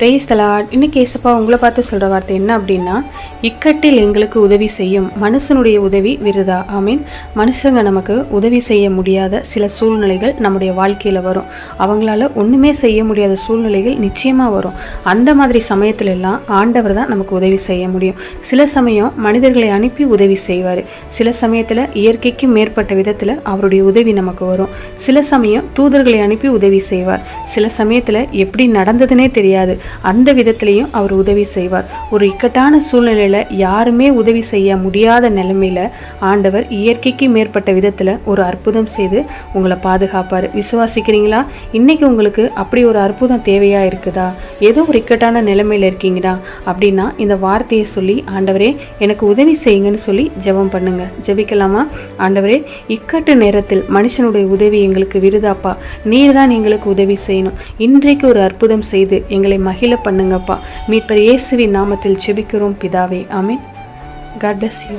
Brace தலாட் இன்னைக்கு ஏசப்பா உங்களை பார்த்து சொல்கிற வார்த்தை என்ன அப்படின்னா இக்கட்டில் எங்களுக்கு உதவி செய்யும் மனுஷனுடைய உதவி விருதா? ஐ மீன் மனுஷங்க நமக்கு உதவி செய்ய முடியாத சில சூழ்நிலைகள் நம்முடைய வாழ்க்கையில் வரும். அவங்களால ஒன்றுமே செய்ய முடியாத சூழ்நிலைகள் நிச்சயமாக வரும். அந்த மாதிரி சமயத்துல எல்லாம் ஆண்டவர் தான் நமக்கு உதவி செய்ய முடியும். சில சமயம் மனிதர்களை அனுப்பி உதவி செய்வார். சில சமயத்தில் இயற்கைக்கு மேற்பட்ட விதத்தில் அவருடைய உதவி நமக்கு வரும். சில சமயம் தூதர்களை அனுப்பி உதவி செய்வார். சில சமயத்தில் எப்படி நடந்ததுன்னே தெரியாது. அந்த விதத்துலேயும் அவர் உதவி செய்வார். ஒரு இக்கட்டான சூழ்நிலையில் யாருமே உதவி செய்ய முடியாத நிலைமையில் ஆண்டவர் இயற்கைக்கு மேற்பட்ட விதத்தில் ஒரு அற்புதம் செய்து உங்களை பாதுகாப்பார். விசுவாசிக்கிறீங்களா? இன்னைக்கு உங்களுக்கு அப்படி ஒரு அற்புதம் தேவையா இருக்குதா? ஏதோ ஒரு இக்கட்டான நிலைமையில் இருக்கீங்களா அப்படின்னா இந்த வார்த்தையை சொல்லி ஆண்டவரே எனக்கு உதவி செய்யுங்கன்னு சொல்லி ஜெபம் பண்ணுங்க. ஜெபிக்கலாமா? ஆண்டவரே இக்கட்டு நேரத்தில் மனுஷனுடைய உதவி எங்களுக்கு விருதாப்பா. நீர் தான் எங்களுக்கு உதவி செய்யணும். இன்றைக்கு ஒரு அற்புதம் செய்து எங்களை மகிழ பண்ணுங்கப்பா. மீட்பர் இயேசுவின் நாமத்தில் ஜெபிக்கிறோம் பிதாவே. ஆமீன். God bless you